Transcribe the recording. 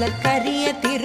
மலக்கரிய திரு